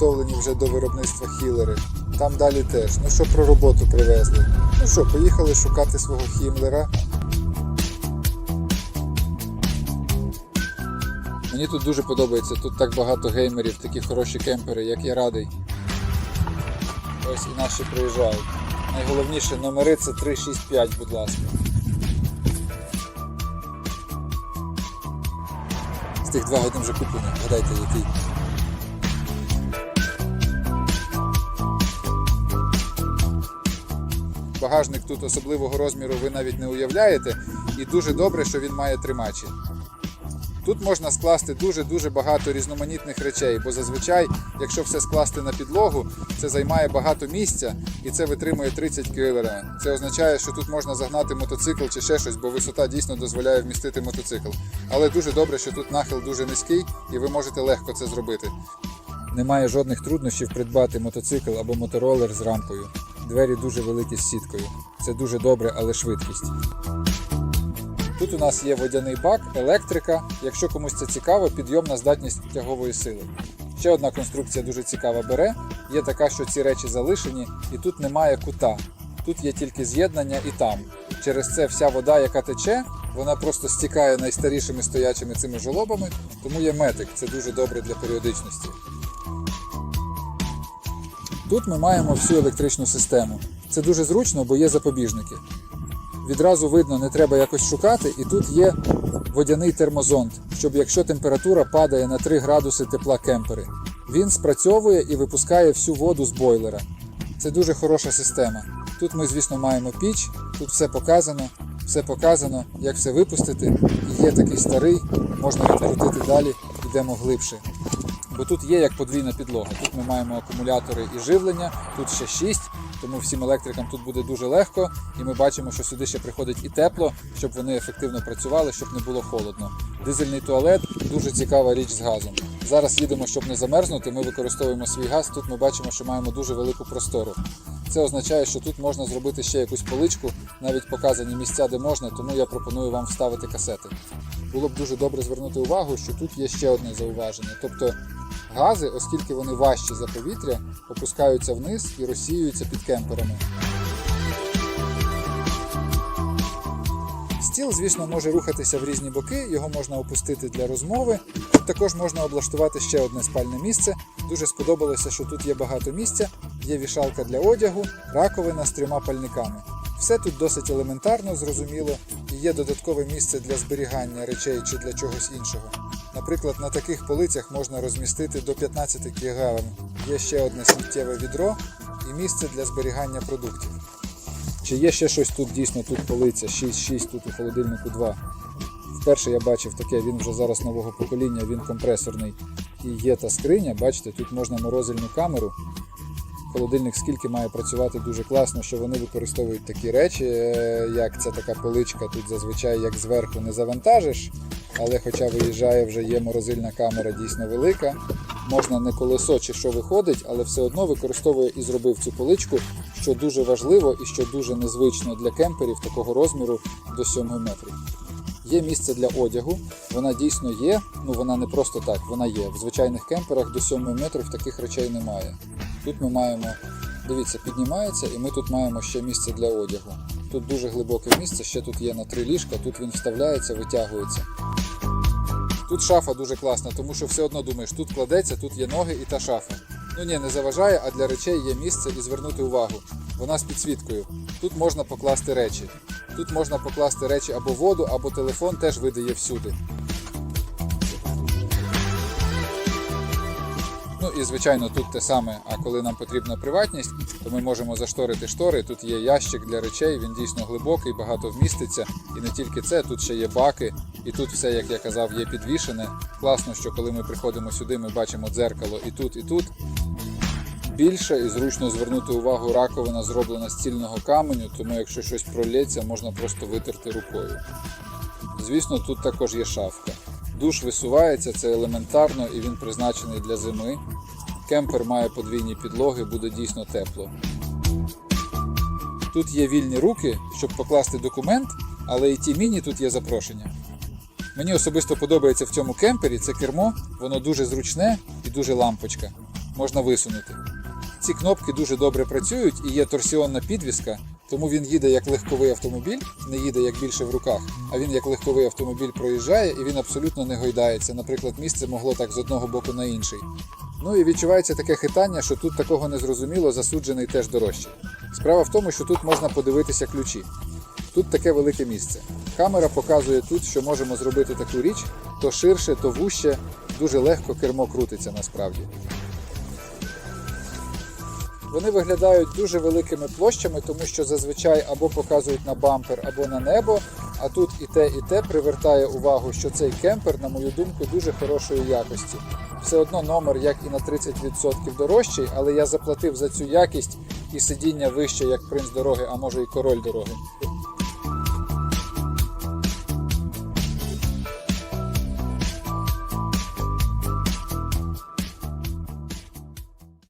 підготовлені вже до виробництва хілери. Там далі теж. Ну що про роботу привезли? Ну що, поїхали шукати свого хімлера. Мені тут дуже подобається, тут так багато геймерів, такі хороші кемпери, як я радий. Ось і наші приїжджають. Найголовніше номери це 365, будь ласка. З тих два годин вже куплені. Гадайте, який. Багажник тут особливого розміру ви навіть не уявляєте. І дуже добре, що він має тримачі. Тут можна скласти дуже-дуже багато різноманітних речей, бо зазвичай, якщо все скласти на підлогу, це займає багато місця і це витримує 30 кг. Це означає, що тут можна загнати мотоцикл чи ще щось, бо висота дійсно дозволяє вмістити мотоцикл. Але дуже добре, що тут нахил дуже низький і ви можете легко це зробити. Немає жодних труднощів придбати мотоцикл або моторолер з рампою. Двері дуже великі з сіткою. Це дуже добре, але швидкість. Тут у нас є водяний бак, електрика. Якщо комусь це цікаво, підйомна здатність тягової сили. Ще одна конструкція дуже цікава бере. Є така, що ці речі залишені, і тут немає кута. Тут є тільки з'єднання і там. Через це вся вода, яка тече, вона просто стікає найстарішими стоячими цими жолобами, тому є метик. Це дуже добре для періодичності. Тут ми маємо всю електричну систему. Це дуже зручно, бо є запобіжники відразу видно, не треба якось шукати, і тут є водяний термозонд, щоб якщо температура падає на 3 градуси тепла кемпери, він спрацьовує і випускає всю воду з бойлера. Це дуже хороша система. Тут ми, звісно, маємо піч, тут все показано, все показано, як все випустити. І є такий старий, можна відкрутити далі, йдемо глибше. Бо тут є як подвійна підлога. Тут ми маємо акумулятори і живлення, тут ще 6, тому всім електрикам тут буде дуже легко. І ми бачимо, що сюди ще приходить і тепло, щоб вони ефективно працювали, щоб не було холодно. Дизельний туалет дуже цікава річ з газом. Зараз їдемо, щоб не замерзнути. Ми використовуємо свій газ. Тут ми бачимо, що маємо дуже велику простору. Це означає, що тут можна зробити ще якусь поличку, навіть показані місця, де можна, тому я пропоную вам вставити касети. Було б дуже добре звернути увагу, що тут є ще одне зауваження. Тобто гази, оскільки вони важчі за повітря, опускаються вниз і розсіюються під кемперами. Стіл, звісно, може рухатися в різні боки, його можна опустити для розмови. Тут також можна облаштувати ще одне спальне місце. Дуже сподобалося, що тут є багато місця, є вішалка для одягу, раковина з трьома пальниками. Все тут досить елементарно, зрозуміло, і є додаткове місце для зберігання речей чи для чогось іншого. Наприклад, на таких полицях можна розмістити до 15 кг. Є ще одне сміттєве відро і місце для зберігання продуктів. Чи є ще щось тут дійсно, тут полиця 6-6, тут у холодильнику 2. Вперше я бачив таке, він вже зараз нового покоління, він компресорний. І є та скриня, бачите, тут можна морозильну камеру. Холодильник скільки має працювати дуже класно, що вони використовують такі речі, е, як ця така поличка, тут зазвичай як зверху не завантажиш, але хоча виїжджає вже є морозильна камера дійсно велика. Можна не колесо чи що виходить, але все одно використовує і зробив цю поличку, що дуже важливо і що дуже незвично для кемперів такого розміру до 7 метрів. Є місце для одягу, вона дійсно є, ну вона не просто так, вона є. В звичайних кемперах до 7 метрів таких речей немає. Тут ми маємо, дивіться, піднімається і ми тут маємо ще місце для одягу. Тут дуже глибоке місце, ще тут є на три ліжка, тут він вставляється, витягується. Тут шафа дуже класна, тому що все одно думаєш, тут кладеться, тут є ноги і та шафа. Ну ні, не заважає, а для речей є місце і звернути увагу. Вона з підсвіткою. Тут можна покласти речі. Тут можна покласти речі або воду, або телефон теж видає всюди. Ну і звичайно тут те саме, а коли нам потрібна приватність, то ми можемо зашторити штори. Тут є ящик для речей, він дійсно глибокий, багато вміститься. І не тільки це, тут ще є баки, і тут все, як я казав, є підвішене. Класно, що коли ми приходимо сюди, ми бачимо дзеркало і тут, і тут. Більше і зручно звернути увагу, раковина зроблена з цільного каменю, тому якщо щось пролється, можна просто витерти рукою. Звісно, тут також є шафка. Душ висувається, це елементарно і він призначений для зими. Кемпер має подвійні підлоги, буде дійсно тепло. Тут є вільні руки, щоб покласти документ, але і ті міні тут є запрошення. Мені особисто подобається в цьому кемпері це кермо, воно дуже зручне і дуже лампочка. можна висунути. Ці кнопки дуже добре працюють і є торсіонна підвіска, тому він їде як легковий автомобіль, не їде як більше в руках, а він як легковий автомобіль проїжджає і він абсолютно не гойдається. Наприклад, місце могло так з одного боку на інший. Ну і відчувається таке хитання, що тут такого незрозуміло засуджений теж дорожчий. Справа в тому, що тут можна подивитися ключі. Тут таке велике місце. Камера показує тут, що можемо зробити таку річ, то ширше, то вуще, дуже легко кермо крутиться насправді. Вони виглядають дуже великими площами, тому що зазвичай або показують на бампер, або на небо. А тут і те, і те привертає увагу, що цей кемпер, на мою думку, дуже хорошої якості. Все одно номер як і на 30% дорожчий, але я заплатив за цю якість і сидіння вище, як принц дороги, а може і король дороги.